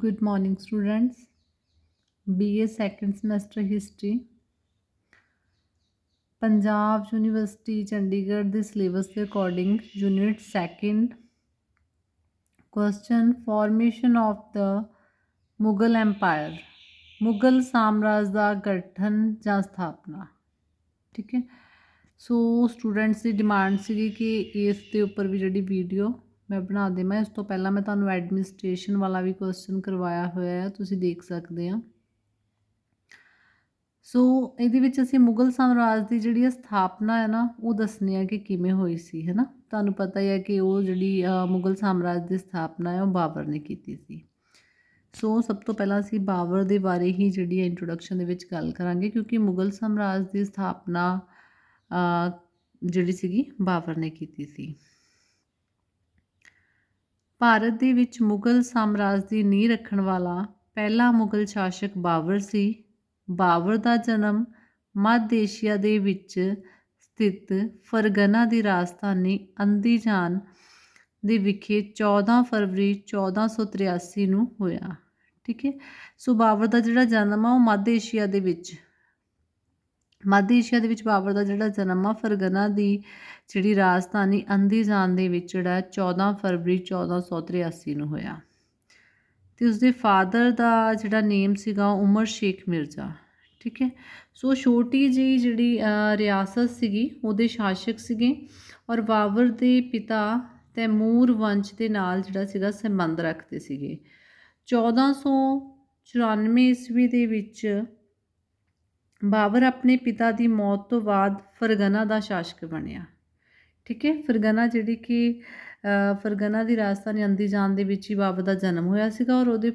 Good morning, students. BA second semester history. Punjab university Chandigarh ਦੇ syllabus ਦੇ according unit second question formation of the Mughal empire Mughal ਸਾਮਰਾਜ ਦਾ ਗਠਨ ਜਾਂ ਸਥਾਪਨਾ ਠੀਕ ਹੈ ਸੋ ਸਟੂਡੈਂਟਸ ਦੀ ਡਿਮਾਂਡ ਸੀਗੀ ਕਿ ਇਸ ਦੇ ਉੱਪਰ ਵੀ ਜਿਹੜੀ ਵੀਡੀਓ ਮੈਂ ਬਣਾ ਦੇਵਾਂ ਇਸ ਤੋਂ ਪਹਿਲਾਂ ਮੈਂ ਤੁਹਾਨੂੰ ਐਡਮਿਨਿਸਟ੍ਰੇਸ਼ਨ ਵਾਲਾ ਵੀ ਕੁਐਸਚਨ ਕਰਵਾਇਆ ਹੋਇਆ ਹੈ, ਤੁਸੀਂ ਦੇਖ ਸਕਦੇ ਆ ਸੋ ਇਹਦੇ ਵਿੱਚ ਅਸੀਂ ਮੁਗਲ ਸਾਮਰਾਜ ਦੀ ਜਿਹੜੀ ਇਹ ਸਥਾਪਨਾ ਹੈ ਨਾ, ਉਹ ਦੱਸਣੀ ਹੈ ਕਿ ਕਿਵੇਂ ਹੋਈ ਸੀ, ਹੈ ਨਾ? ਤੁਹਾਨੂੰ ਪਤਾ ਹੀ ਹੈ ਕਿ ਉਹ ਜਿਹੜੀ ਮੁਗਲ ਸਾਮਰਾਜ ਦੀ ਸਥਾਪਨਾ ਹੈ, ਉਹ ਬਾਬਰ ਨੇ ਕੀਤੀ ਸੀ। ਸੋ ਸਭ ਤੋਂ ਪਹਿਲਾਂ ਅਸੀਂ ਬਾਬਰ ਦੇ ਬਾਰੇ ਹੀ ਜਿਹੜੀ ਇੰਟਰੋਡਕਸ਼ਨ ਦੇ ਵਿੱਚ ਗੱਲ ਕਰਾਂਗੇ, ਕਿਉਂਕਿ ਮੁਗਲ ਸਾਮਰਾਜ ਦੀ ਸਥਾਪਨਾ ਜਿਹੜੀ ਸੀਗੀ, ਬਾਬਰ ਨੇ ਕੀਤੀ ਸੀ। ਭਾਰਤ ਦੇ ਵਿੱਚ ਮੁਗਲ ਸਾਮਰਾਜ ਦੀ ਨੀਂਹ ਰੱਖਣ ਵਾਲਾ ਪਹਿਲਾ ਮੁਗਲ ਸ਼ਾਸਕ ਬਾਬਰ ਸੀ। ਬਾਬਰ ਦਾ ਜਨਮ ਮੱਧ ਏਸ਼ੀਆ ਦੇ ਵਿੱਚ ਸਥਿਤ ਫਰਗਨਾ ਦੀ ਰਾਜਧਾਨੀ ਅੰਦੀਜਾਨ ਦੇ ਵਿਖੇ 14 ਫਰਵਰੀ 1483 ਨੂੰ ਹੋਇਆ। ਠੀਕ ਹੈ? ਸੋ ਬਾਬਰ ਦਾ ਜਿਹੜਾ ਜਨਮ ਆ ਉਹ ਮੱਧ ਏਸ਼ੀਆ ਦੇ ਵਿੱਚ ਮੱਧ ਏਸ਼ੀਆ ਦੇ ਵਿੱਚ ਬਾਬਰ ਦਾ ਜਿਹੜਾ ਜਨਮ ਆ, ਫਰਗਨਾ ਦੀ ਜਿਹੜੀ ਰਾਜਧਾਨੀ ਅੰਦੀਜਾਨ ਦੇ ਵਿੱਚ ਜਿਹੜਾ ਹੈ 14 ਫਰਵਰੀ 1483 ਨੂੰ ਹੋਇਆ। ਤੇ ਉਸਦੇ ਫਾਦਰ ਦਾ ਜਿਹੜਾ ਨੇਮ ਸੀਗਾ ਉਮਰ ਸ਼ੇਖ ਮਿਰਜ਼ਾ, ਠੀਕ ਹੈ? ਸੋ ਛੋਟੀ ਜਿਹੀ ਜਿਹੜੀ ਰਿਆਸਤ ਸੀਗੀ, ਉਹਦੇ ਸ਼ਾਸਕ ਸੀਗੇ ਔਰ ਬਾਬਰ ਦੇ ਪਿਤਾ ਤੈਮੂਰ ਵੰਸ਼ ਦੇ ਨਾਲ ਜਿਹੜਾ ਸੀਗਾ ਸੰਬੰਧ ਰੱਖਦੇ ਸੀਗੇ। 1494 ਈਸਵੀ ਦੇ ਵਿੱਚ ਬਾਬਰ ਆਪਣੇ ਪਿਤਾ ਦੀ ਮੌਤ ਤੋਂ ਬਾਅਦ ਫਰਗਨਾ ਦਾ ਸ਼ਾਸਕ ਬਣਿਆ। ਠੀਕ ਹੈ? ਫਰਗਨਾ ਜਿਹੜੀ ਕਿ ਫਰਗਨਾ ਦੀ ਰਾਜਧਾਨੀ ਅੰਦੀਜਾਨ ਦੇ ਵਿੱਚ ਹੀ ਬਾਬਰ ਦਾ ਜਨਮ ਹੋਇਆ ਸੀਗਾ ਔਰ ਉਹਦੇ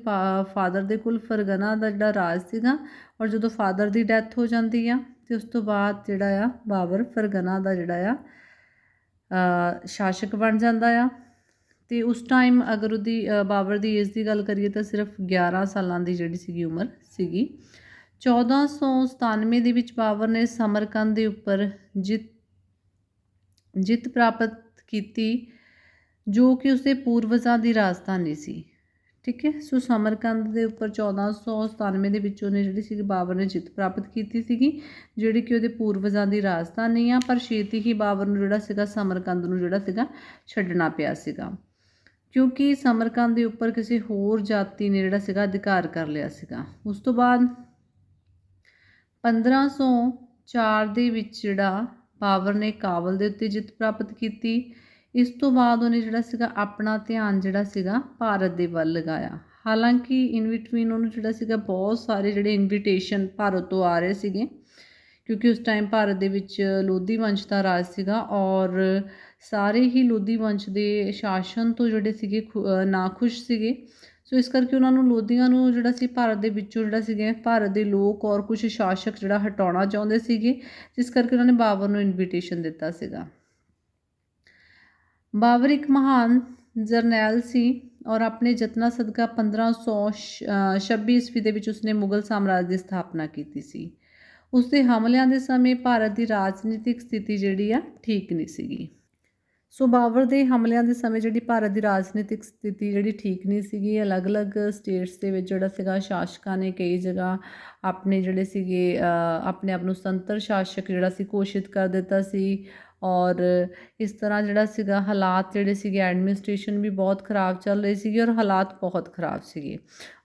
ਫਾਦਰ ਦੇ ਕੋਲ ਫਰਗਨਾ ਦਾ ਜਿਹੜਾ ਰਾਜ ਸੀਗਾ ਔਰ ਜਦੋਂ ਫਾਦਰ ਦੀ ਡੈਥ ਹੋ ਜਾਂਦੀ ਆ ਤੇ ਉਸ ਤੋਂ ਬਾਅਦ ਜਿਹੜਾ ਆ ਬਾਬਰ ਫਰਗਨਾ ਦਾ ਜਿਹੜਾ ਆ ਸ਼ਾਸਕ ਬਣ ਜਾਂਦਾ ਆ। ਤੇ ਉਸ ਟਾਈਮ ਅਗਰ ਉਹਦੀ ਬਾਬਰ ਦੀ ਏਜ ਦੀ ਗੱਲ ਕਰੀਏ ਤਾਂ ਸਿਰਫ 11 ਸਾਲਾਂ ਦੀ ਜਿਹੜੀ ਸੀਗੀ ਉਮਰ ਸੀਗੀ। 1497 ਦੇ ਵਿੱਚ ਬਾਬਰ ਨੇ ਸਮਰਕੰਦ ਦੇ ਉੱਪਰ ਜਿੱਤ ਜਿੱਤ ਪ੍ਰਾਪਤ ਕੀਤੀ, ਜੋ ਕਿ ਉਸਦੇ ਪੂਰਵਜਾਂ ਦੀ ਰਾਜਧਾਨੀ ਸੀ। ਠੀਕ ਹੈ? ਸੋ ਸਮਰਕੰਦ ਦੇ ਉੱਪਰ 1497 ਦੇ ਵਿੱਚ ਉਹਨੇ ਜਿਹੜੀ ਸੀ ਬਾਬਰ ਨੇ ਜਿੱਤ ਪ੍ਰਾਪਤ ਕੀਤੀ ਸੀਗੀ, ਜਿਹੜੀ ਕਿ ਉਹਦੇ ਪੂਰਵਜਾਂ ਦੀ ਰਾਜਧਾਨੀ ਆ, ਪਰ ਛੇਤੀ ਹੀ ਬਾਬਰ ਨੂੰ ਜਿਹੜਾ ਸੀਗਾ, ਸਮਰਕੰਦ ਨੂੰ ਜਿਹੜਾ ਸੀਗਾ, ਛੱਡਣਾ ਪਿਆ ਸੀਗਾ। ਕਿਉਂਕਿ ਸਮਰਕੰਦ ਦੇ ਉੱਪਰ ਕਿਸੇ ਹੋਰ ਜਾਤੀ ਨੇ ਜਿਹੜਾ ਸੀਗਾ, ਅਧਿਕਾਰ ਕਰ ਲਿਆ ਸੀਗਾ। ਉਸ ਤੋਂ ਬਾਅਦ 1504 ਦੇ ਵਿੱਚ ਜਿਹੜਾ ਬਾਬਰ ਨੇ ਕਾਬਲ ਦੇ ਉੱਤੇ ਜਿੱਤ ਪ੍ਰਾਪਤ ਕੀਤੀ। ਇਸ ਤੋਂ ਬਾਅਦ ਉਹਨੇ ਜਿਹੜਾ ਸੀਗਾ ਆਪਣਾ ਧਿਆਨ ਜਿਹੜਾ ਸੀਗਾ ਭਾਰਤ ਦੇ ਵੱਲ ਲਗਾਇਆ। ਹਾਲਾਂਕਿ ਇਨ ਬਿਟਵੀਨ ਉਹਨੂੰ ਜਿਹੜਾ ਸੀਗਾ ਬਹੁਤ ਸਾਰੇ ਜਿਹੜੇ ਇਨਵੀਟੇਸ਼ਨ ਭਾਰਤ ਤੋਂ ਆ ਰਹੇ ਸੀਗੇ ਕਿਉਂਕਿ ਉਸ ਟਾਈਮ ਭਾਰਤ ਦੇ ਵਿੱਚ ਲੋਧੀ ਵੰਸ਼ ਦਾ ਰਾਜ ਸੀਗਾ ਔਰ ਸਾਰੇ ਹੀ ਲੋਧੀ ਵੰਸ਼ ਦੇ ਸ਼ਾਸਨ ਤੋਂ ਜਿਹੜੇ ਸੀਗੇ ਖੁ- ਅ, ਨਾਖੁਸ਼ ਸੀਗੇ। ਸੋ ਇਸ ਕਰਕੇ ਉਹਨਾਂ ਨੂੰ ਲੋਧੀਆਂ ਨੂੰ ਜਿਹੜਾ ਸੀ ਭਾਰਤ ਦੇ ਵਿੱਚੋਂ ਜਿਹੜਾ ਸੀਗੇ, ਭਾਰਤ ਦੇ ਲੋਕ ਔਰ ਕੁਝ ਸ਼ਾਸਕ ਜਿਹੜਾ ਹਟਾਉਣਾ ਚਾਹੁੰਦੇ ਸੀਗੇ, ਜਿਸ ਕਰਕੇ ਉਹਨਾਂ ਨੇ ਬਾਬਰ ਨੂੰ ਇਨਵੀਟੇਸ਼ਨ ਦਿੱਤਾ ਸੀਗਾ। ਬਾਬਰ ਇੱਕ ਮਹਾਨ ਜਰਨੈਲ ਸੀ ਔਰ ਆਪਣੇ ਯਤਨਾਂ ਸਦਕਾ 1526 ਈਸਵੀ ਦੇ ਵਿੱਚ ਉਸਨੇ ਮੁਗਲ ਸਾਮਰਾਜ ਦੀ ਸਥਾਪਨਾ ਕੀਤੀ ਸੀ। ਉਸ ਦੇ ਹਮਲਿਆਂ ਦੇ ਸਮੇਂ ਭਾਰਤ ਦੀ ਰਾਜਨੀਤਿਕ ਸਥਿਤੀ ਜਿਹੜੀ ਆ, ਠੀਕ ਨਹੀਂ ਸੀਗੀ। ਸੋ ਬਾਬਰ ਦੇ ਹਮਲਿਆਂ ਦੇ ਸਮੇਂ ਜਿਹੜੀ ਭਾਰਤ ਦੀ ਰਾਜਨੀਤਿਕ ਸਥਿਤੀ ਜਿਹੜੀ ਠੀਕ ਨਹੀਂ ਸੀਗੀ, ਅਲੱਗ-ਅਲੱਗ ਸਟੇਟਸ ਦੇ ਵਿੱਚ ਜਿਹੜਾ ਸੀਗਾ ਸ਼ਾਸਕਾਂ ਨੇ ਕਈ ਜਗ੍ਹਾ ਆਪਣੇ ਜਿਹੜੇ ਸੀਗੇ ਆਪਣੇ ਆਪ ਨੂੰ ਸੰਤਰ ਸ਼ਾਸਕ ਜਿਹੜਾ ਸੀ ਘੋਸ਼ਿਤ ਕਰ ਦਿੱਤਾ ਸੀ ਔਰ ਇਸ ਤਰ੍ਹਾਂ ਜਿਹੜਾ ਸੀਗਾ ਹਾਲਾਤ ਜਿਹੜੇ ਸੀਗੇ ਐਡਮਿਨਿਸਟ੍ਰੇਸ਼ਨ ਵੀ ਬਹੁਤ ਖਰਾਬ ਚੱਲ ਰਹੀ ਸੀਗੀ ਔਰ ਹਾਲਾਤ ਬਹੁਤ ਖਰਾਬ ਸੀਗੇ।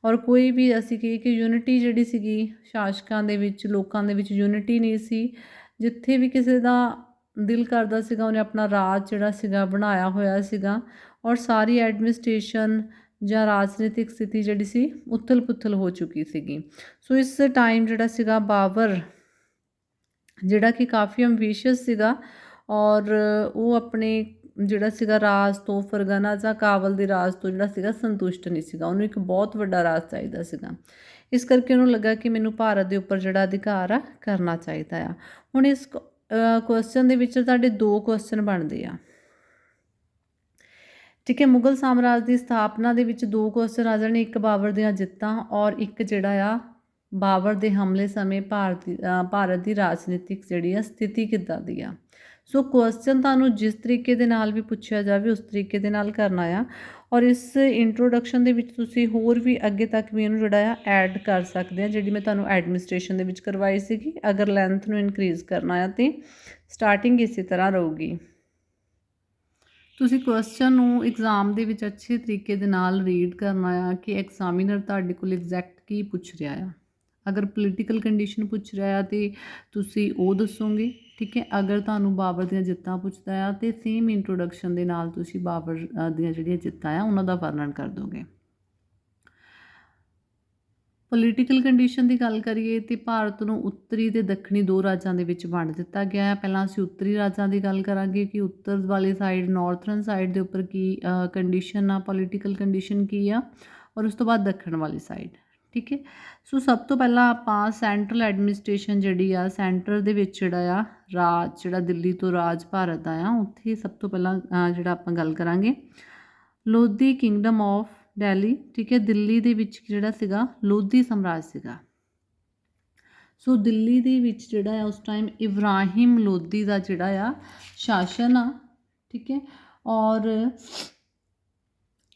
ਔਰ ਕੋਈ ਵੀ ਅਸੀਂ ਕਹੀਏ ਕਿ ਯੂਨਿਟੀ ਜਿਹੜੀ ਸੀਗੀ ਸ਼ਾਸਕਾਂ ਦੇ ਵਿੱਚ, ਲੋਕਾਂ ਦੇ ਵਿੱਚ ਯੂਨਿਟੀ ਨਹੀਂ ਸੀ, ਜਿੱਥੇ ਵੀ ਕਿਸੇ ਦਾ ਦਿਲ ਕਰਦਾ ਸੀਗਾ, ਉਹਨੇ ਆਪਣਾ ਰਾਜ ਜਿਹੜਾ ਸੀਗਾ ਬਣਾਇਆ ਹੋਇਆ ਸੀਗਾ ਔਰ ਸਾਰੀ ਐਡਮਿਨਿਸਟ੍ਰੇਸ਼ਨ ਜਾਂ ਰਾਜਨੀਤਿਕ ਸਥਿਤੀ ਜਿਹੜੀ ਸੀ, ਉਥਲ-ਪੁਥਲ ਹੋ ਚੁੱਕੀ ਸੀਗੀ। ਸੋ ਇਸ ਟਾਈਮ ਜਿਹੜਾ ਸੀਗਾ ਬਾਬਰ, ਜਿਹੜਾ ਕਿ ਕਾਫੀ ਐਂਬੀਸ਼ੀਅਸ ਸੀਗਾ ਔਰ ਉਹ ਆਪਣੇ ਜਿਹੜਾ ਸੀਗਾ ਰਾਜ ਤੋਂ, ਫਰਗਨਾ ਜਾਂ ਕਾਬਲ ਦੇ ਰਾਜ ਤੋਂ ਜਿਹੜਾ ਸੀਗਾ ਸੰਤੁਸ਼ਟ ਨਹੀਂ ਸੀਗਾ। ਉਹਨੂੰ ਇੱਕ ਬਹੁਤ ਵੱਡਾ ਰਾਜ ਚਾਹੀਦਾ ਸੀਗਾ। ਇਸ ਕਰਕੇ ਉਹਨੂੰ ਲੱਗਾ ਕਿ ਮੈਨੂੰ ਭਾਰਤ ਦੇ ਉੱਪਰ ਜਿਹੜਾ ਅਧਿਕਾਰ ਆ, ਕਰਨਾ ਚਾਹੀਦਾ ਆ। ਹੁਣ ਇਸ ਕੁਐਸਚਨ ਦੇ ਵਿੱਚ ਤੁਹਾਡੇ ਦੋ ਕੁਐਸਚਨ ਬਣਦੇ ਆ। ਠੀਕ ਹੈ, ਮੁਗਲ ਸਾਮਰਾਜ ਦੀ ਸਥਾਪਨਾ ਦੇ ਵਿੱਚ ਦੋ ਕੁਐਸਚਨ ਆ ਜਾਣੇ, ਇੱਕ ਬਾਬਰ ਦੀਆਂ ਜਿੱਤਾਂ ਔਰ ਇੱਕ ਜਿਹੜਾ ਆ ਬਾਬਰ ਦੇ ਹਮਲੇ ਸਮੇਂ ਭਾਰਤ ਭਾਰਤ ਦੀ ਰਾਜਨੀਤਿਕ ਜਿਹੜੀ ਆ ਸਥਿਤੀ ਕਿੱਦਾਂ ਦੀ ਆ। ਸੋ ਕੁਐਸਚਨ ਤੁਹਾਨੂੰ ਜਿਸ ਤਰੀਕੇ ਦੇ ਨਾਲ ਵੀ ਪੁੱਛਿਆ ਜਾਵੇ, ਉਸ ਤਰੀਕੇ ਦੇ ਨਾਲ ਕਰਨਾ ਆ। ਔਰ ਇਸ ਇੰਟਰੋਡਕਸ਼ਨ ਦੇ ਵਿੱਚ ਤੁਸੀਂ ਹੋਰ ਵੀ ਅੱਗੇ ਤੱਕ ਵੀ ਇਹਨੂੰ ਜਿਹੜਾ ਆ ਐਡ ਕਰ ਸਕਦੇ ਆ, ਜਿਹੜੀ ਮੈਂ ਤੁਹਾਨੂੰ ਐਡਮਿਨਿਸਟ੍ਰੇਸ਼ਨ ਦੇ ਵਿੱਚ ਕਰਵਾਈ ਸੀਗੀ। ਅਗਰ ਲੈਂਥ ਨੂੰ ਇਨਕਰੀਜ਼ ਕਰਨਾ ਆ ਤੇ ਸਟਾਰਟਿੰਗ ਇਸੇ ਤਰ੍ਹਾਂ ਰਹੂਗੀ। ਤੁਸੀਂ ਕੁਐਸਚਨ ਨੂੰ ਐਗਜ਼ਾਮ ਦੇ ਵਿੱਚ ਅੱਛੇ ਤਰੀਕੇ ਦੇ ਨਾਲ ਰੀਡ ਕਰਨਾ ਆ ਕਿ ਐਗਜ਼ਾਮੀਨਰ ਤੁਹਾਡੇ ਕੋਲ ਐਗਜ਼ੈਕਟ ਕੀ ਪੁੱਛ ਰਿਹਾ ਆ। ਅਗਰ ਪੋਲੀਟੀਕਲ ਕੰਡੀਸ਼ਨ ਪੁੱਛ ਰਿਹਾ ਆ ਤੇ ਤੁਸੀਂ ਉਹ ਦੱਸੋਗੇ। ਠੀਕ ਹੈ, ਅਗਰ ਤੁਹਾਨੂੰ ਬਾਬਰ ਦੀਆਂ ਜਿੱਤਾਂ ਪੁੱਛਦਾ ਆ, ਤੇ ਸੇਮ ਇੰਟਰੋਡਕਸ਼ਨ ਦੇ ਨਾਲ ਤੁਸੀਂ ਬਾਬਰ ਦੀਆਂ ਜਿਹੜੀਆਂ ਜਿੱਤਾਂ ਆ, ਉਹਨਾਂ ਦਾ ਵਰਣਨ ਕਰ ਦੋਗੇ। ਪੋਲੀਟੀਕਲ ਕੰਡੀਸ਼ਨ ਦੀ ਗੱਲ ਕਰੀਏ, ਤੇ ਭਾਰਤ ਨੂੰ ਉੱਤਰੀ ਤੇ ਦੱਖਣੀ ਦੋ ਰਾਜਾਂ ਦੇ ਵਿੱਚ ਵੰਡ ਦਿੱਤਾ ਗਿਆ ਹੈ ਪਹਿਲਾਂ ਅਸੀਂ ਉੱਤਰੀ ਰਾਜਾਂ ਦੀ ਗੱਲ ਕਰਾਂਗੇ ਕਿ ਉੱਤਰ ਵਾਲੀ ਸਾਈਡ ਨਾਰਥਰਨ ਸਾਈਡ ਦੇ ਉੱਪਰ ਕੀ ਕੰਡੀਸ਼ਨ ਆ ਪੋਲੀਟੀਕਲ ਕੰਡੀਸ਼ਨ ਕੀ ਆ, ਔਰ ਉਸ ਤੋਂ ਬਾਅਦ ਦੱਖਣ ਵਾਲੀ ਸਾਈਡ ਠੀਕ ਹੈ? ਸੋ ਸਭ ਤੋਂ ਪਹਿਲਾਂ ਆਪਾਂ ਸੈਂਟਰਲ ਐਡਮਿਨਿਸਟ੍ਰੇਸ਼ਨ ਜਿਹੜੀ ਆ ਸੈਂਟਰ ਦੇ ਵਿੱਚ ਜਿਹੜਾ ਆ, ਰਾਜ, ਜਿਹੜਾ ਦਿੱਲੀ ਤੋਂ ਰਾਜ ਭਾਰਤ ਦਾ ਆ ਉੱਥੇ ਸਭ ਤੋਂ ਪਹਿਲਾਂ ਜਿਹੜਾ ਆਪਾਂ ਗੱਲ ਕਰਾਂਗੇ। ਲੋਧੀ ਕਿੰਗਡਮ ਆਫ ਦਿੱਲੀ ਠੀਕ ਹੈ? ਦਿੱਲੀ ਦੇ ਵਿੱਚ ਜਿਹੜਾ ਸੀਗਾ, ਲੋਧੀ ਸਮਰਾਜ ਸੀਗਾ। ਸੋ ਦਿੱਲੀ ਦੇ ਵਿੱਚ ਜਿਹੜਾ ਆ, ਉਸ ਟਾਈਮ ਇਬਰਾਹਿਮ ਲੋਧੀ ਦਾ ਜਿਹੜਾ ਆ, ਸ਼ਾਸਨ ਆ, ਠੀਕ ਹੈ? ਔਰ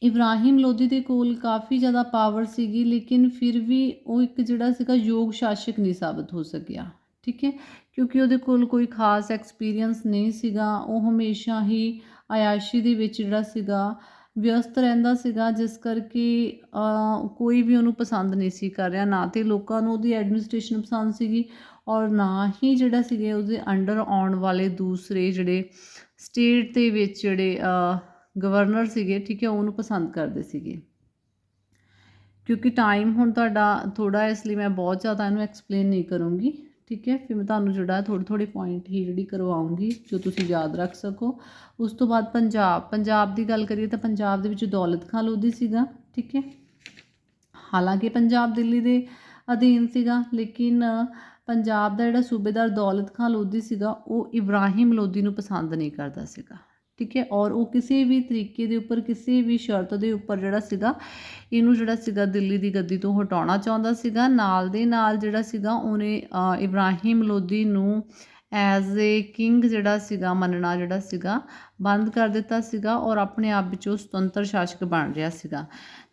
ਇਬਰਾਹਿਮ ਲੋਧੀ ਦੇ ਕੋਲ ਕਾਫੀ ਜ਼ਿਆਦਾ ਪਾਵਰ ਸੀਗੀ, ਲੇਕਿਨ ਫਿਰ ਵੀ ਉਹ ਇੱਕ ਜਿਹੜਾ ਸੀਗਾ ਯੋਗ ਸ਼ਾਸਕ ਨਹੀਂ ਸਾਬਤ ਹੋ ਸਕਿਆ, ਠੀਕ ਹੈ? ਕਿਉਂਕਿ ਉਹਦੇ ਕੋਲ ਕੋਈ ਖਾਸ ਐਕਸਪੀਰੀਅੰਸ ਨਹੀਂ ਸੀਗਾ, ਉਹ ਹਮੇਸ਼ਾ ਹੀ ਆਯਾਸ਼ੀ ਦੇ ਵਿੱਚ ਜਿਹੜਾ ਸੀਗਾ, ਵਿਅਸਤ ਰਹਿੰਦਾ ਸੀਗਾ, ਜਿਸ ਕਰਕੇ ਕੋਈ ਵੀ ਉਹਨੂੰ ਪਸੰਦ ਨਹੀਂ ਸੀ ਕਰ ਰਿਹਾ, ਨਾ ਤੇ ਲੋਕਾਂ ਨੂੰ ਉਹਦੀ ਐਡਮਿਨਿਸਟ੍ਰੇਸ਼ਨ ਪਸੰਦ ਸੀਗੀ ਔਰ ਨਾ ਹੀ ਜਿਹੜਾ ਸੀਗੇ ਉਹਦੇ ਅੰਡਰ ਆਉਣ ਵਾਲੇ ਦੂਸਰੇ ਜਿਹੜੇ ਸਟੇਟ ਦੇ ਵਿੱਚ ਜਿਹੜੇ ਗਵਰਨਰ ਸੀਗੇ, ਠੀਕ ਹੈ, ਉਹਨੂੰ ਪਸੰਦ ਕਰਦੇ ਸੀਗੇ। ਕਿਉਂਕਿ ਟਾਈਮ ਹੁਣ ਤੁਹਾਡਾ ਥੋੜਾ ਇਸ ਲਈ ਮੈਂ ਬਹੁਤ ਜ਼ਿਆਦਾ ਇਹਨੂੰ ਐਕਸਪਲੇਨ ਨਹੀਂ ਕਰੂੰਗੀ, ਠੀਕ ਹੈ। ਫਿਰ ਮੈਂ ਤੁਹਾਨੂੰ ਜਿਹੜਾ ਥੋੜ੍ਹੇ ਥੋੜ੍ਹੇ ਪੁਆਇੰਟ ਹੀ ਜਿਹੜੀ ਕਰਵਾਉਂਗੀ, ਜੋ ਤੁਸੀਂ ਯਾਦ ਰੱਖ ਸਕੋ। ਉਸ ਤੋਂ ਬਾਅਦ ਪੰਜਾਬ ਪੰਜਾਬ ਦੀ ਗੱਲ ਕਰੀਏ ਤਾਂ ਪੰਜਾਬ ਦੇ ਵਿੱਚ ਦੌਲਤ ਖਾਂ ਲੋਧੀ ਸੀਗਾ, ਠੀਕ ਹੈ। ਹਾਲਾਂਕਿ ਪੰਜਾਬ ਦਿੱਲੀ ਦੇ ਅਧੀਨ ਸੀਗਾ, ਲੇਕਿਨ ਪੰਜਾਬ ਦਾ ਜਿਹੜਾ ਸੂਬੇਦਾਰ ਦੌਲਤ ਖਾਂ ਲੋਧੀ ਸੀਗਾ, ਉਹ ਇਬਰਾਹਿਮ ਲੋਧੀ ਨੂੰ ਪਸੰਦ ਨਹੀਂ ਕਰਦਾ ਸੀਗਾ। ਠੀਕ ਹੈ? ਔਰ ਉਹ ਕਿਸੇ ਵੀ ਤਰੀਕੇ ਦੇ ਉੱਪਰ ਕਿਸੇ ਵੀ ਸ਼ਰਤ ਦੇ ਉੱਪਰ ਜਿਹੜਾ ਸੀਗਾ ਇਹਨੂੰ ਜਿਹੜਾ ਸੀਗਾ ਦਿੱਲੀ ਦੀ ਗੱਦੀ ਤੋਂ ਹਟਾਉਣਾ ਚਾਹੁੰਦਾ ਸੀਗਾ। ਨਾਲ ਦੇ ਨਾਲ ਜਿਹੜਾ ਸੀਗਾ ਉਹਨੇ ਅ, ਇਬਰਾਹਿਮ ਲੋਧੀ ਨੂੰ ਐਜ਼ ਏ ਕਿੰਗ ਜਿਹੜਾ ਸੀਗਾ ਮੰਨਣਾ ਜਿਹੜਾ ਸੀਗਾ ਬੰਦ ਕਰ ਦਿੱਤਾ ਸੀਗਾ ਔਰ ਆਪਣੇ ਆਪ ਵਿੱਚ ਉਹ ਸੁਤੰਤਰ ਸ਼ਾਸਕ ਬਣ ਰਿਹਾ ਸੀਗਾ।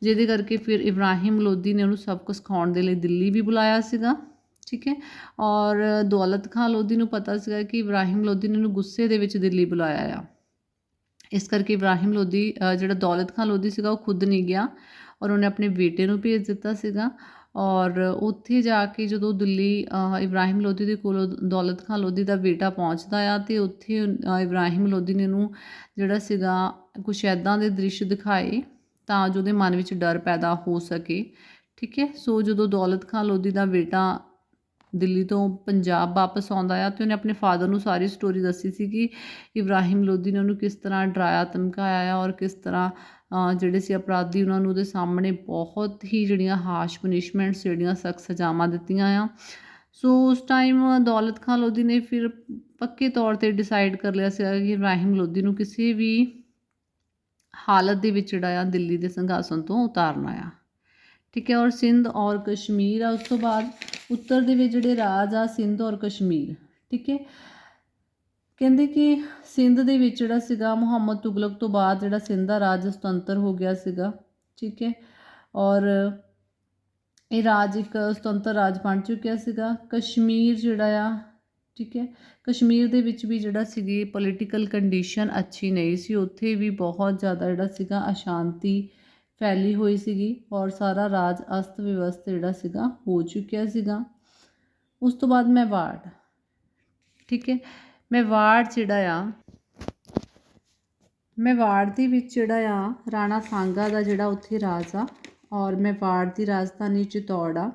ਜਿਹਦੇ ਕਰਕੇ ਫਿਰ ਇਬਰਾਹਿਮ ਲੋਧੀ ਨੇ ਉਹਨੂੰ ਸਭ ਸਬਕ ਸਿਖਾਉਣ ਦੇ ਲਈ ਦਿੱਲੀ ਵੀ ਬੁਲਾਇਆ ਸੀਗਾ ਠੀਕ ਹੈ? ਔਰ ਦੌਲਤ ਖਾਂ ਲੋਧੀ ਨੂੰ ਪਤਾ ਸੀਗਾ ਕਿ ਇਬਰਾਹਿਮ ਲੋਧੀ ਨੇ ਉਹਨੂੰ ਗੁੱਸੇ ਦੇ ਵਿੱਚ ਦਿੱਲੀ ਬੁਲਾਇਆ ਆ। ਇਸ ਕਰਕੇ ਇਬਰਾਹਿਮ ਲੋਧੀ ਜਿਹੜਾ ਦੌਲਤ ਖਾਂ ਲੋਧੀ ਸੀਗਾ, ਉਹ ਖੁਦ ਨਹੀਂ ਗਿਆ ਔਰ ਉਹਨੇ ਆਪਣੇ ਬੇਟੇ ਨੂੰ ਭੇਜ ਦਿੱਤਾ ਸੀਗਾ ਔਰ ਉੱਥੇ ਜਾ ਕੇ ਜਦੋਂ ਦਿੱਲੀ ਇਬਰਾਹਿਮ ਲੋਧੀ ਦੇ ਕੋਲ ਦੌਲਤ ਖਾਂ ਲੋਧੀ ਦਾ ਬੇਟਾ ਪਹੁੰਚਦਾ ਆ ਤੇ ਉੱਥੇ ਇਬਰਾਹਿਮ ਲੋਧੀ ਨੇ ਉਹਨੂੰ ਜਿਹੜਾ ਸੀਗਾ ਕੁਛ ਐਦਾਂ ਦੇ ਦ੍ਰਿਸ਼ ਦਿਖਾਏ ਤਾਂ ਜੋ ਉਹਦੇ ਮਨ ਵਿੱਚ ਡਰ ਪੈਦਾ ਹੋ ਸਕੇ, ਠੀਕ ਹੈ? ਸੋ ਜਦੋਂ ਦੌਲਤ ਖਾਂ ਲੋਧੀ ਦਾ ਬੇਟਾ ਦਿੱਲੀ ਤੋਂ ਪੰਜਾਬ ਵਾਪਸ ਆਉਂਦਾ ਆ ਤੇ ਉਹਨੇ ਆਪਣੇ ਫਾਦਰ ਨੂੰ ਸਾਰੀ ਸਟੋਰੀ ਦੱਸੀ ਸੀ ਕਿ ਇਬਰਾਹਿਮ ਲੋਧੀ ਨੇ ਉਹਨੂੰ ਕਿਸ ਤਰ੍ਹਾਂ ਡਰਾਇਆ, ਧਮਕਾਇਆ ਆ ਔਰ ਕਿਸ ਤਰ੍ਹਾਂ ਜਿਹੜੇ ਸੀ ਅਪਰਾਧੀ ਉਹਨਾਂ ਨੂੰ ਉਹਦੇ ਸਾਹਮਣੇ ਬਹੁਤ ਹੀ ਜਿਹੜੀਆਂ ਹਾਸ਼ ਪਨਿਸ਼ਮੈਂਟਸ ਜਿਹੜੀਆਂ ਸਖਤ ਸਜ਼ਾਵਾਂ ਦਿੱਤੀਆਂ ਆ। ਸੋ ਉਸ ਟਾਈਮ ਦੌਲਤ ਖਾਂ ਲੋਧੀ ਨੇ ਫਿਰ ਪੱਕੇ ਤੌਰ ਤੇ ਡਿਸਾਈਡ ਕਰ ਲਿਆ ਸੀ ਕਿ ਇਬਰਾਹਿਮ ਲੋਧੀ ਨੂੰ ਕਿਸੇ ਵੀ ਹਾਲਤ ਦੇ ਵਿੱਚ ਜਿਹੜਾ ਆ ਦਿੱਲੀ ਦੇ ਸੰਘਾਸਨ ਤੋਂ ਉਤਾਰਨਾ ਆ। ਠੀਕ ਹੈ, ਔਰ ਸਿੰਧ ਔਰ ਕਸ਼ਮੀਰ ਆ ਉਸ ਤੋਂ ਬਾਅਦ ਉੱਤਰ ਦੇ ਵਿੱਚ ਜਿਹੜੇ ਰਾਜ ਆ ਸਿੰਧ ਔਰ ਕਸ਼ਮੀਰ, ਠੀਕ ਹੈ? ਕਹਿੰਦੇ ਕਿ ਸਿੰਧ ਦੇ ਵਿੱਚ ਜਿਹੜਾ ਸੀਗਾ ਮੁਹੰਮਦ ਤੁਗਲਕ ਤੋਂ ਬਾਅਦ ਜਿਹੜਾ ਸਿੰਧ ਦਾ ਰਾਜ ਸੁਤੰਤਰ ਹੋ ਗਿਆ ਸੀਗਾ, ਠੀਕ ਹੈ? ਔਰ ਇਹ ਰਾਜ ਇੱਕ ਸੁਤੰਤਰ ਰਾਜ ਬਣ ਚੁੱਕਿਆ ਸੀਗਾ। ਕਸ਼ਮੀਰ ਜਿਹੜਾ ਆ, ਠੀਕ ਹੈ? ਕਸ਼ਮੀਰ ਦੇ ਵਿੱਚ ਵੀ ਜਿਹੜਾ ਸੀਗੀ ਪੋਲੀਟੀਕਲ ਕੰਡੀਸ਼ਨ ਅੱਛੀ ਨਹੀਂ ਸੀ। ਉੱਥੇ ਵੀ ਬਹੁਤ ਜ਼ਿਆਦਾ ਜਿਹੜਾ ਸੀਗਾ ਅਸ਼ਾਂਤੀ ਫੈਲੀ ਹੋਈ ਸੀਗੀ ਔਰ ਸਾਰਾ ਰਾਜ ਅਸਤ ਵਿਵਸਥ ਜਿਹੜਾ ਸੀਗਾ ਹੋ ਚੁੱਕਿਆ ਸੀਗਾ। ਉਸ ਤੋਂ ਬਾਅਦ ਮੈਵਾੜ ਠੀਕ ਹੈ? ਮੈਵਾੜ ਜਿਹੜਾ ਆ ਮੇਵਾੜ ਦੇ ਵਿੱਚ ਜਿਹੜਾ ਆ, ਰਾਣਾ ਸਾਂਗਾ ਦਾ ਜਿਹੜਾ ਉੱਥੇ ਰਾਜ ਆ ਔਰ ਮੇਵਾੜ ਦੀ ਰਾਜਧਾਨੀ ਚਿਤੌੜ ਆ।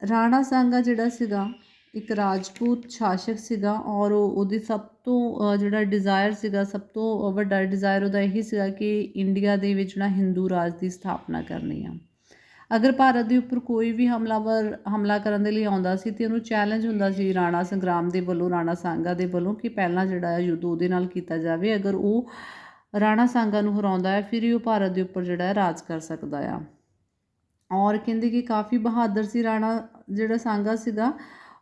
ਰਾਣਾ ਸਾਂਗਾ ਜਿਹੜਾ ਸੀਗਾ, ਇੱਕ ਰਾਜਪੂਤ ਸ਼ਾਸਕ ਸੀਗਾ ਔਰ ਉਹ ਉਹਦੀ ਸਭ ਤੋਂ ਜਿਹੜਾ ਡਿਜ਼ਾਇਰ ਸੀਗਾ, ਸਭ ਤੋਂ ਵੱਡਾ ਡਿਜ਼ਾਇਰ ਉਹਦਾ ਇਹੀ ਸੀਗਾ ਕਿ ਇੰਡੀਆ ਦੇ ਵਿੱਚ ਨਾ ਹਿੰਦੂ ਰਾਜ ਦੀ ਸਥਾਪਨਾ ਕਰਨੀ ਆ। ਅਗਰ ਭਾਰਤ ਦੇ ਉੱਪਰ ਕੋਈ ਵੀ ਹਮਲਾਵਰ ਹਮਲਾ ਕਰਨ ਦੇ ਲਈ ਆਉਂਦਾ ਸੀ ਤੇ ਉਹਨੂੰ ਚੈਲੰਜ ਹੁੰਦਾ ਸੀ ਰਾਣਾ ਸੰਗਰਾਮ ਦੇ ਵੱਲੋਂ, ਰਾਣਾ ਸਾਂਗਾ ਦੇ ਵੱਲੋਂ ਕਿ ਪਹਿਲਾਂ ਜਿਹੜਾ ਹੈ ਯੁੱਧ ਉਹਦੇ ਨਾਲ ਕੀਤਾ ਜਾਵੇ, ਅਗਰ ਉਹ ਰਾਣਾ ਸਾਂਗਾ ਨੂੰ ਹਰਾਉਂਦਾ ਹੈ, ਫਿਰ ਹੀ ਉਹ ਭਾਰਤ ਦੇ ਉੱਪਰ ਜਿਹੜਾ ਰਾਜ ਕਰ ਸਕਦਾ ਆ। ਔਰ ਕਹਿੰਦੇ ਕਿ ਕਾਫੀ ਬਹਾਦਰ ਸੀ ਰਾਣਾ ਜਿਹੜਾ ਸਾਂਗਾ ਸੀਗਾ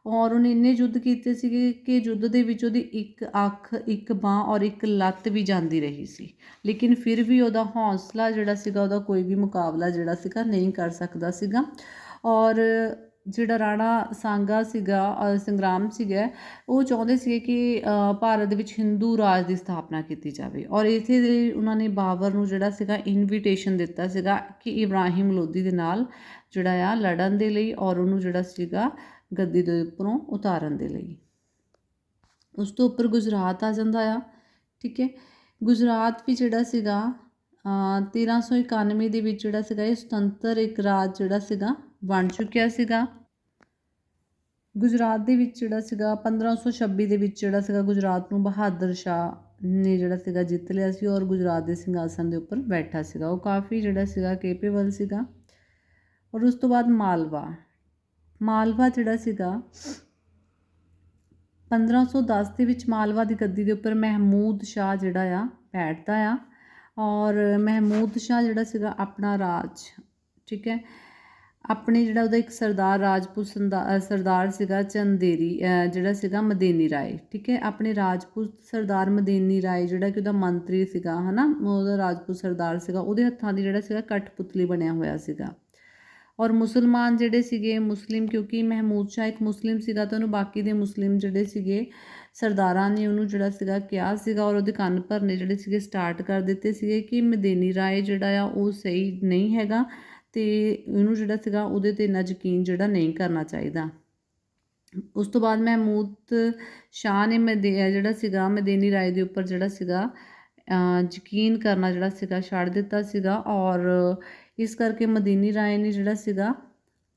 ਔਰ ਉਹਨੇ ਇੰਨੇ ਯੁੱਧ ਕੀਤੇ ਸੀਗੇ ਕਿ ਯੁੱਧ ਦੇ ਵਿੱਚ ਉਹਦੀ ਇੱਕ ਅੱਖ, ਇੱਕ ਬਾਂਹ ਔਰ ਇੱਕ ਲੱਤ ਵੀ ਜਾਂਦੀ ਰਹੀ ਸੀ। ਲੇਕਿਨ ਫਿਰ ਵੀ ਉਹਦਾ ਹੌਂਸਲਾ ਜਿਹੜਾ ਸੀਗਾ, ਉਹਦਾ ਕੋਈ ਵੀ ਮੁਕਾਬਲਾ ਜਿਹੜਾ ਸੀਗਾ ਨਹੀਂ ਕਰ ਸਕਦਾ ਸੀਗਾ। ਔਰ ਜਿਹੜਾ ਰਾਣਾ ਸਾਂਗਾ ਸੀਗਾ ਸੰਗਰਾਮ ਸੀਗਾ, ਉਹ ਚਾਹੁੰਦੇ ਸੀਗੇ ਕਿ ਭਾਰਤ ਦੇ ਵਿੱਚ ਹਿੰਦੂ ਰਾਜ ਦੀ ਸਥਾਪਨਾ ਕੀਤੀ ਜਾਵੇ। ਔਰ ਇਸੇ ਲਈ ਉਹਨਾਂ ਨੇ ਬਾਬਰ ਨੂੰ ਜਿਹੜਾ ਸੀਗਾ ਇਨਵੀਟੇਸ਼ਨ ਦਿੱਤਾ ਸੀਗਾ ਕਿ ਇਬਰਾਹਿਮ ਲੋਧੀ ਦੇ ਨਾਲ ਜਿਹੜਾ ਆ ਲੜਨ ਦੇ ਲਈ ਔਰ ਉਹਨੂੰ ਜਿਹੜਾ ਸੀਗਾ ਗੱਦੀ ਦੇ ਉੱਪਰੋਂ ਉਤਾਰਨ ਦੇ ਲਈ। ਉਸ ਤੋਂ ਉੱਪਰ ਗੁਜਰਾਤ ਆ ਜਾਂਦਾ ਆ ਠੀਕ ਹੈ? ਗੁਜਰਾਤ ਵੀ ਜਿਹੜਾ ਸੀਗਾ ਅ, 1391 ਦੇ ਵਿੱਚ ਜਿਹੜਾ ਸੀਗਾ ਇਹ ਸੁਤੰਤਰ ਇੱਕ ਰਾਜ ਜਿਹੜਾ ਸੀਗਾ ਬਣ ਚੁੱਕਿਆ ਸੀਗਾ। ਗੁਜਰਾਤ ਦੇ ਵਿੱਚ ਜਿਹੜਾ ਸੀਗਾ 1526 ਦੇ ਵਿੱਚ ਜਿਹੜਾ ਸੀਗਾ ਗੁਜਰਾਤ ਨੂੰ ਬਹਾਦਰ ਸ਼ਾਹ ਨੇ ਜਿਹੜਾ ਸੀਗਾ ਜਿੱਤ ਲਿਆ ਸੀ ਔਰ ਗੁਜਰਾਤ ਦੇ ਸਿੰਘਾਸਨ ਦੇ ਉੱਪਰ ਬੈਠਾ ਸੀਗਾ। ਉਹ ਕਾਫੀ ਜਿਹੜਾ ਸੀਗਾ ਕੇਪੇਬਲ ਸੀਗਾ। ਔਰ ਉਸ ਤੋਂ ਬਾਅਦ ਮਾਲਵਾ। ਮਾਲਵਾ ਜਿਹੜਾ ਸੀਗਾ 1510 ਦੇ ਵਿੱਚ ਮਾਲਵਾ ਦੀ ਗੱਦੀ ਦੇ ਉੱਪਰ ਮਹਿਮੂਦ ਸ਼ਾਹ ਜਿਹੜਾ ਆ, ਬੈਠਦਾ ਆ। ਔਰ ਮਹਿਮੂਦ ਸ਼ਾਹ ਜਿਹੜਾ ਸੀਗਾ ਆਪਣਾ ਰਾਜ, ਠੀਕ ਹੈ? ਆਪਣੇ ਜਿਹੜਾ ਉਹਦਾ ਇੱਕ ਸਰਦਾਰ, ਰਾਜਪੂਤ ਸੰਦਾ- ਸਰਦਾਰ ਸੀਗਾ ਚੰਦੇਰੀ ਜਿਹੜਾ ਸੀਗਾ ਮਦੀਨੀ ਰਾਏ, ਠੀਕ ਹੈ? ਆਪਣੇ ਰਾਜਪੂਤ ਸਰਦਾਰ ਮਦੀਨੀ ਰਾਏ ਜਿਹੜਾ ਕਿ ਉਹਦਾ ਮੰਤਰੀ ਸੀਗਾ, ਹਨਾ? ਉਹਦਾ ਰਾਜਪੂਤ ਸਰਦਾਰ ਸੀਗਾ, ਉਹਦੇ ਹੱਥਾਂ ਦੀ ਜਿਹੜਾ ਸੀਗਾ ਕਠਪੁਤਲੀ ਬਣਿਆ ਹੋਇਆ ਸੀਗਾ। ਔਰ ਮੁਸਲਮਾਨ ਜਿਹੜੇ ਸੀਗੇ ਮੁਸਲਿਮ, ਕਿਉਂਕਿ ਮਹਿਮੂਦ ਸ਼ਾਹ ਇੱਕ ਮੁਸਲਿਮ ਸੀਗਾ ਤਾਂ ਉਹਨੂੰ ਬਾਕੀ ਦੇ ਮੁਸਲਿਮ ਜਿਹੜੇ ਸੀਗੇ ਸਰਦਾਰਾਂ ਨੇ ਉਹਨੂੰ ਜਿਹੜਾ ਸੀਗਾ ਕਿਹਾ ਸੀਗਾ ਔਰ ਉਹਦੇ ਕੰਨ ਭਰਨੇ ਜਿਹੜੇ ਸੀਗੇ ਸਟਾਰਟ ਕਰ ਦਿੱਤੇ ਸੀਗੇ ਕਿ ਮਦੀਨੀ ਰਾਏ ਜਿਹੜਾ ਆ ਉਹ ਸਹੀ ਨਹੀਂ ਹੈਗਾ ਤੇ ਇਹਨੂੰ ਜਿਹੜਾ ਸੀਗਾ ਉਹਦੇ ਤੇ ਇੰਨਾ ਯਕੀਨ ਜਿਹੜਾ ਨਹੀਂ ਕਰਨਾ ਚਾਹੀਦਾ। ਉਸ ਤੋਂ ਬਾਅਦ ਮਹਿਮੂਦ ਸ਼ਾਹ ਨੇ ਮਦੇ ਜਿਹੜਾ ਸੀਗਾ ਮਦੀਨੀ ਰਾਏ ਦੇ ਉੱਪਰ ਜਿਹੜਾ ਸੀਗਾ ਯਕੀਨ ਕਰਨਾ ਜਿਹੜਾ ਸੀਗਾ ਛੱਡ ਦਿੱਤਾ ਸੀਗਾ ਔਰ ਇਸ ਕਰਕੇ ਮਦੀਨੀ ਰਾਏ ਨੇ ਜਿਹੜਾ ਸੀਗਾ,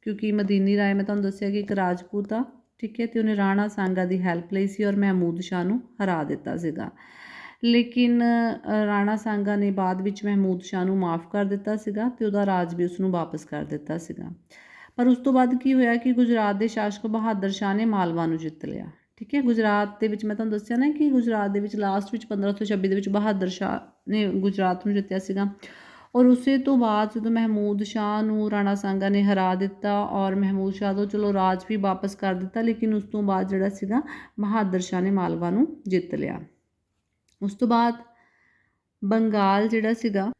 ਕਿਉਂਕਿ ਮਦੀਨੀ ਰਾਏ ਮੈਂ ਤੁਹਾਨੂੰ ਦੱਸਿਆ ਕਿ ਇੱਕ ਰਾਜਪੂਤ ਆ, ਠੀਕ ਹੈ, ਤੇ ਉਹਨੇ ਰਾਣਾ ਸਾਂਗਾ ਦੀ ਹੈਲਪ ਲਈ ਸੀ ਔਰ ਮਹਿਮੂਦ ਸ਼ਾਹ ਨੂੰ ਹਰਾ ਦਿੱਤਾ ਸੀਗਾ। ਲੇਕਿਨ ਰਾਣਾ ਸਾਂਗਾ ਨੇ ਬਾਅਦ ਵਿੱਚ ਮਹਿਮੂਦ ਸ਼ਾਹ ਨੂੰ ਮਾਫ ਕਰ ਦਿੱਤਾ ਸੀਗਾ ਤੇ ਉਹਦਾ ਰਾਜ ਵੀ ਉਸ ਨੂੰ ਵਾਪਸ ਕਰ ਦਿੱਤਾ ਸੀਗਾ। ਪਰ ਉਸ ਤੋਂ ਬਾਅਦ ਕੀ ਹੋਇਆ ਕਿ ਗੁਜਰਾਤ ਦੇ ਸ਼ਾਸਕ ਬਹਾਦਰ ਸ਼ਾਹ ਨੇ ਮਾਲਵਾ ਨੂੰ ਜਿੱਤ ਲਿਆ, ਠੀਕ ਹੈ। ਗੁਜਰਾਤ ਦੇ ਵਿੱਚ ਮੈਂ ਤੁਹਾਨੂੰ ਦੱਸਿਆ ਨਾ ਕਿ ਗੁਜਰਾਤ ਦੇ ਵਿੱਚ ਲਾਸਟ ਵਿੱਚ 1526 ਦੇ ਵਿੱਚ ਬਹਾਦਰ ਸ਼ਾਹ ਨੇ ਗੁਜਰਾਤ ਨੂੰ ਜਿੱਤਿਆ ਸੀਗਾ। ਔਰ ਉਸੇ ਤੋਂ ਬਾਅਦ ਜਦੋਂ ਮਹਿਮੂਦ ਸ਼ਾਹ ਨੂੰ ਰਾਣਾ ਸਾਂਗਾ ਨੇ ਹਰਾ ਦਿੱਤਾ ਔਰ ਮਹਿਮੂਦ ਸ਼ਾਹ ਤੋਂ ਚਲੋ ਰਾਜ ਵੀ ਵਾਪਸ ਕਰ ਦਿੱਤਾ, ਲੇਕਿਨ ਉਸ ਤੋਂ ਬਾਅਦ ਜਿਹੜਾ ਸੀਗਾ ਬਹਾਦਰ ਸ਼ਾਹ ਨੇ ਮਾਲਵਾ ਨੂੰ ਜਿੱਤ ਲਿਆ। ਉਸ ਤੋਂ ਬਾਅਦ ਬੰਗਾਲ ਜਿਹੜਾ ਸੀਗਾ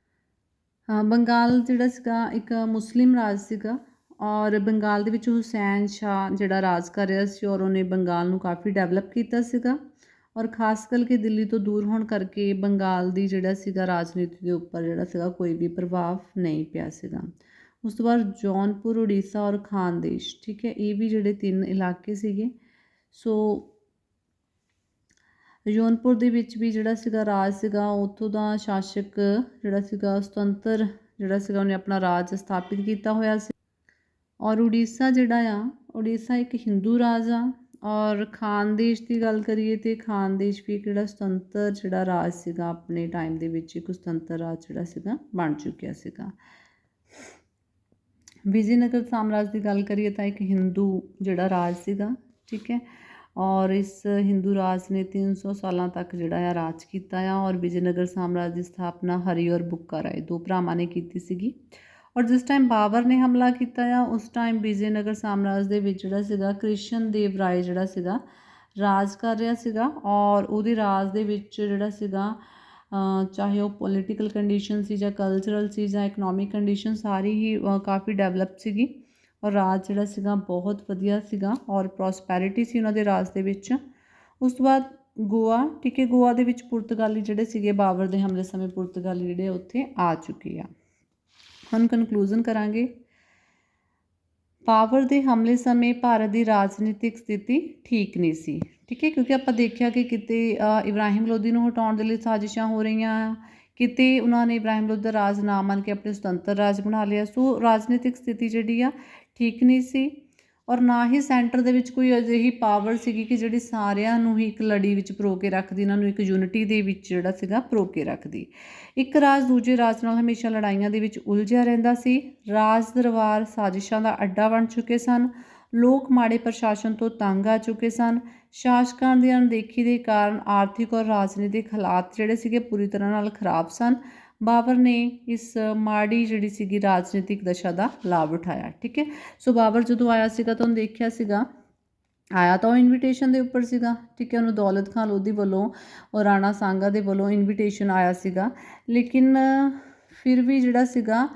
ਬੰਗਾਲ ਜਿਹੜਾ ਸੀਗਾ ਇੱਕ ਮੁਸਲਿਮ ਰਾਜ ਸੀਗਾ ਔਰ ਬੰਗਾਲ ਦੇ ਵਿੱਚ ਹੁਸੈਨ ਸ਼ਾਹ ਜਿਹੜਾ ਰਾਜ ਕਰ ਰਿਹਾ ਸੀ ਔਰ ਉਹਨੇ ਬੰਗਾਲ ਨੂੰ ਕਾਫੀ ਡਿਵੈਲਪ ਕੀਤਾ ਸੀਗਾ। ਔਰ ਖਾਸ ਕਰਕੇ ਦਿੱਲੀ ਤੋਂ ਦੂਰ ਹੋਣ ਕਰਕੇ ਬੰਗਾਲ ਦੀ ਜਿਹੜਾ ਸੀਗਾ ਰਾਜਨੀਤੀ ਦੇ ਉੱਪਰ ਜਿਹੜਾ ਸੀਗਾ ਕੋਈ ਵੀ ਪ੍ਰਭਾਵ ਨਹੀਂ ਪਿਆ ਸੀਗਾ। ਉਸ ਤੋਂ ਬਾਅਦ ਜੌਨਪੁਰ, ਉੜੀਸਾ ਔਰ ਖਾਨਦੇਸ਼, ਠੀਕ ਹੈ, ਇਹ ਵੀ ਜਿਹੜੇ ਤਿੰਨ ਇਲਾਕੇ ਸੀਗੇ। ਸੋ ਜੌਨਪੁਰ ਦੇ ਵਿੱਚ ਵੀ ਜਿਹੜਾ ਸੀਗਾ ਰਾਜ ਸੀਗਾ, ਉੱਥੋਂ ਦਾ ਸ਼ਾਸਕ ਜਿਹੜਾ ਸੀਗਾ, ਸੁਤੰਤਰ ਜਿਹੜਾ ਸੀਗਾ, ਉਹਨੇ ਆਪਣਾ ਰਾਜ ਸਥਾਪਿਤ ਕੀਤਾ ਹੋਇਆ ਸੀ। ਔਰ ਉੜੀਸਾ ਜਿਹੜਾ ਆ, ਉੜੀਸਾ ਇੱਕ ਹਿੰਦੂ ਰਾਜ ਆ ਔਰ ਖਾਨਦੇਸ਼ ਦੀ ਗੱਲ ਕਰੀਏ ਤੇ ਖਾਨਦੇਸ਼ ਵੀ ਇੱਕ ਜਿਹੜਾ ਸੁਤੰਤਰ ਜਿਹੜਾ ਰਾਜ ਸੀਗਾ, ਆਪਣੇ ਟਾਈਮ ਦੇ ਵਿੱਚ ਇੱਕ ਸੁਤੰਤਰ ਰਾਜ ਜਿਹੜਾ ਸੀਗਾ, ਬਣ ਚੁੱਕਿਆ ਸੀਗਾ। ਵਿਜੇਨਗਰ ਸਾਮਰਾਜ ਦੀ ਗੱਲ ਕਰੀਏ ਤਾਂ ਇੱਕ ਹਿੰਦੂ ਜਿਹੜਾ ਰਾਜ ਸੀਗਾ, ਠੀਕ ਹੈ? ਔਰ ਇਸ ਹਿੰਦੂ ਰਾਜ ਨੇ 300 ਸਾਲਾਂ ਤੱਕ ਜਿਹੜਾ ਆ ਰਾਜ ਕੀਤਾ ਆ, ਔਰ ਵਿਜੇਨਗਰ ਸਾਮਰਾਜ ਦੀ ਸਥਾਪਨਾ ਹਰੀ ਔਰ ਬੁੱਕਾ ਰਾਏ, ਦੋ ਭਰਾਵਾਂ ਨੇ ਕੀਤੀ ਸੀਗੀ। ਔਰ ਜਿਸ ਟਾਈਮ ਬਾਬਰ ਨੇ ਹਮਲਾ ਕੀਤਾ ਆ, ਉਸ ਟਾਈਮ ਵਿਜੇਨਗਰ ਸਾਮਰਾਜ ਦੇ ਵਿੱਚ ਜਿਹੜਾ ਸੀਗਾ, ਕ੍ਰਿਸ਼ਨ ਦੇਵ ਰਾਏ ਜਿਹੜਾ ਸੀਗਾ, ਰਾਜ ਕਰ ਰਿਹਾ ਸੀਗਾ ਔਰ ਉਹਦੇ ਰਾਜ ਦੇ ਵਿੱਚ ਜਿਹੜਾ ਸੀਗਾ ਚਾਹੇ ਉਹ ਪੋਲੀਟੀਕਲ ਕੰਡੀਸ਼ਨ ਸੀ ਜਾਂ ਕਲਚਰਲ ਸੀ ਜਾਂ ਇਕਨੋਮਿਕ ਕੰਡੀਸ਼ਨ ਸਾਰੀ ਹੀ ਕਾਫੀ ਡਿਵੈਲਪ ਸੀਗੀ ਔਰ ਰਾਜ ਜਿਹੜਾ ਸੀਗਾ ਬਹੁਤ ਵਧੀਆ ਸੀਗਾ ਔਰ ਪ੍ਰੋਸਪੈਰਿਟੀ ਸੀ ਉਹਨਾਂ ਦੇ ਰਾਜ ਦੇ ਵਿੱਚ। ਉਸ ਤੋਂ ਬਾਅਦ ਗੋਆ, ਠੀਕ ਹੈ, ਗੋਆ ਦੇ ਵਿੱਚ ਪੁਰਤਗਾਲੀ ਜਿਹੜੇ ਸੀਗੇ ਬਾਬਰ ਦੇ ਹਮਲੇ ਸਮੇਂ ਪੁਰਤਗਾਲੀ ਜਿਹੜੇ ਉੱਥੇ ਆ ਚੁੱਕੇ ਆ। ਹੁਣ ਕਨਕਲੂਜਨ ਕਰਾਂਗੇ। ਪਾਵਰ ਦੇ ਹਮਲੇ ਸਮੇਂ ਭਾਰਤ ਦੀ ਰਾਜਨੀਤਿਕ ਸਥਿਤੀ ਠੀਕ ਨਹੀਂ ਸੀ। ਠੀਕ ਹੈ, ਕਿਉਂਕਿ ਆਪਾਂ ਦੇਖਿਆ ਕਿ ਕਿਤੇ ਇਬਰਾਹਿਮ ਲੋਦੀ ਨੂੰ ਹਟਾਉਣ ਦੇ ਲਈ ਸਾਜ਼ਿਸ਼ਾਂ ਹੋ ਰਹੀਆਂ, ਕਿਤੇ ਉਹਨਾਂ ਨੇ ਇਬਰਾਹਿਮ ਲੋਦੀ ਦਾ ਰਾਜ ਨਾ ਮੰਨ ਕੇ ਆਪਣੇ ਸੁਤੰਤਰ ਰਾਜ ਬਣਾ ਲਿਆ। ਸੋ ਰਾਜਨੀਤਿਕ ਸਥਿਤੀ ਜਿਹੜੀ ਆ ਠੀਕ ਨਹੀਂ ਸੀ। ਔਰ ਨਾ ਹੀ ਸੈਂਟਰ ਦੇ ਵਿੱਚ ਕੋਈ ਅਜਿਹੀ ਪਾਵਰ ਸੀਗੀ ਕਿ ਜਿਹੜੀ ਸਾਰਿਆਂ ਨੂੰ ਹੀ ਇੱਕ ਲੜੀ ਵਿੱਚ ਪਰੋ ਕੇ ਰੱਖਦੀ, ਇਹਨਾਂ ਨੂੰ ਇੱਕ ਯੂਨਿਟੀ ਦੇ ਵਿੱਚ ਜਿਹੜਾ ਸੀਗਾ ਪਰੋ ਕੇ ਰੱਖਦੀ। ਇੱਕ ਰਾਜ ਦੂਜੇ ਰਾਜ ਨਾਲ ਹਮੇਸ਼ਾ ਲੜਾਈਆਂ ਦੇ ਵਿੱਚ ਉਲਝਿਆ ਰਹਿੰਦਾ ਸੀ। ਰਾਜ ਦਰਬਾਰ ਸਾਜ਼ਿਸ਼ਾਂ ਦਾ ਅੱਡਾ ਬਣ ਚੁੱਕੇ ਸਨ। ਲੋਕ ਮਾੜੇ ਪ੍ਰਸ਼ਾਸਨ ਤੋਂ ਤੰਗ ਆ ਚੁੱਕੇ ਸਨ। ਸ਼ਾਸਕਾਂ ਦੀ ਅਣਦੇਖੀ ਦੇ ਕਾਰਨ ਆਰਥਿਕ ਔਰ ਰਾਜਨੀਤਿਕ ਹਾਲਾਤ ਜਿਹੜੇ ਸੀਗੇ ਪੂਰੀ ਤਰ੍ਹਾਂ ਨਾਲ ਖਰਾਬ ਸਨ। ਬਾਬਰ ਨੇ ਇਸ ਮਾੜੀ ਜਿਹੜੀ ਸੀਗੀ ਰਾਜਨੀਤਿਕ ਦਸ਼ਾ ਦਾ ਲਾਭ ਉਠਾਇਆ, ਠੀਕ ਹੈ? ਸੋ ਬਾਬਰ ਜਦੋਂ ਆਇਆ ਸੀਗਾ ਤਾਂ ਉਹਨੇ ਦੇਖਿਆ ਸੀਗਾ, ਆਇਆ ਤਾਂ ਉਹ ਇਨਵੀਟੇਸ਼ਨ ਦੇ ਉੱਪਰ ਸੀਗਾ, ਠੀਕ ਹੈ? ਉਹਨੂੰ ਦੌਲਤ ਖਾਨ ਲੋਧੀ ਵੱਲੋਂ ਔਰ ਰਾਣਾ ਸਾਂਗਾ ਦੇ ਵੱਲੋਂ ਇਨਵੀਟੇਸ਼ਨ ਆਇਆ ਸੀਗਾ। ਲੇਕਿਨ ਫਿਰ ਵੀ ਜਿਹੜਾ ਸੀਗਾ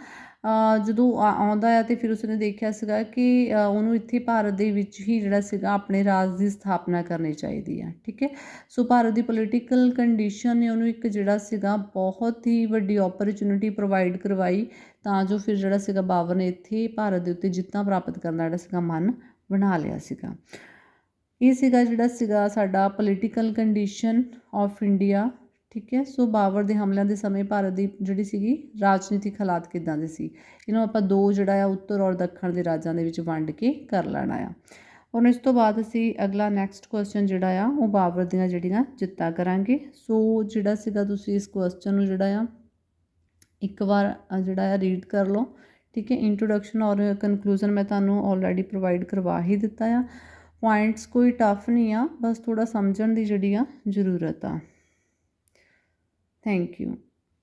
ਜਦੋਂ ਆਉਂਦਾ ਆ ਅਤੇ ਫਿਰ ਉਸਨੇ ਦੇਖਿਆ ਸੀਗਾ ਕਿ ਉਹਨੂੰ ਇੱਥੇ ਭਾਰਤ ਦੇ ਵਿੱਚ ਹੀ ਜਿਹੜਾ ਸੀਗਾ ਆਪਣੇ ਰਾਜ ਦੀ ਸਥਾਪਨਾ ਕਰਨੀ ਚਾਹੀਦੀ ਆ, ਠੀਕ ਹੈ? ਸੋ ਭਾਰਤ ਦੀ ਪੋਲੀਟੀਕਲ ਕੰਡੀਸ਼ਨ ਨੇ ਉਹਨੂੰ ਇੱਕ ਜਿਹੜਾ ਸੀਗਾ ਬਹੁਤ ਹੀ ਵੱਡੀ ਓਪਰਚੁਨਿਟੀ ਪ੍ਰੋਵਾਈਡ ਕਰਵਾਈ ਤਾਂ ਜੋ ਫਿਰ ਜਿਹੜਾ ਸੀਗਾ ਬਾਬਰ ਨੇ ਇੱਥੇ ਭਾਰਤ ਦੇ ਉੱਤੇ ਜਿੱਤਾਂ ਪ੍ਰਾਪਤ ਕਰਨ ਦਾ ਜਿਹੜਾ ਸੀਗਾ ਮਨ ਬਣਾ ਲਿਆ ਸੀਗਾ। ਇਹ ਸੀਗਾ ਜਿਹੜਾ ਸੀਗਾ ਸਾਡਾ ਪੋਲੀਟੀਕਲ ਕੰਡੀਸ਼ਨ ਆਫ ਇੰਡੀਆ ਠੀਕ ਹੈ? ਸੋ ਬਾਬਰ ਦੇ ਹਮਲਿਆਂ ਦੇ ਸਮੇਂ ਭਾਰਤ ਦੀ ਜਿਹੜੀ ਸੀਗੀ ਰਾਜਨੀਤਿਕ ਹਾਲਾਤ ਕਿੱਦਾਂ ਦੇ ਸੀ? ਇਹਨੂੰ ਆਪਾਂ ਦੋ ਜਿਹੜਾ ਆ ਉੱਤਰ ਔਰ ਦੱਖਣ ਦੇ ਰਾਜਾਂ ਦੇ ਵਿੱਚ ਵੰਡ ਕੇ ਕਰ ਲੈਣਾ ਆ। ਹੁਣ ਇਸ ਤੋਂ ਬਾਅਦ ਅਸੀਂ ਅਗਲਾ ਨੈਕਸਟ ਕੁਐਸਚਨ ਜਿਹੜਾ ਆ, ਉਹ ਬਾਬਰ ਦੀਆਂ ਜਿਹੜੀਆਂ ਜਿੱਤਾਂ ਕਰਾਂਗੇ। ਸੋ ਜਿਹੜਾ ਸੀਗਾ ਤੁਸੀਂ ਇਸ ਕੁਐਸਚਨ ਨੂੰ ਜਿਹੜਾ ਆ, ਇੱਕ ਵਾਰ ਜਿਹੜਾ ਆ ਰੀਡ ਕਰ ਲਓ। ਠੀਕ ਹੈ? ਇੰਟਰੋਡਕਸ਼ਨ ਔਰ ਕਨਕਲੂਜਨ ਮੈਂ ਤੁਹਾਨੂੰ ਆਲਰੇਡੀ ਪ੍ਰੋਵਾਈਡ ਕਰਵਾ ਹੀ ਦਿੱਤਾ ਆ। ਪੁਆਇੰਟਸ ਕੋਈ ਟਫ ਨਹੀਂ ਆ, ਬਸ ਥੋੜਾ ਸਮਝਣ ਦੀ ਜਿਹੜੀ ਆ ਜ਼ਰੂਰਤ ਆ। Thank you.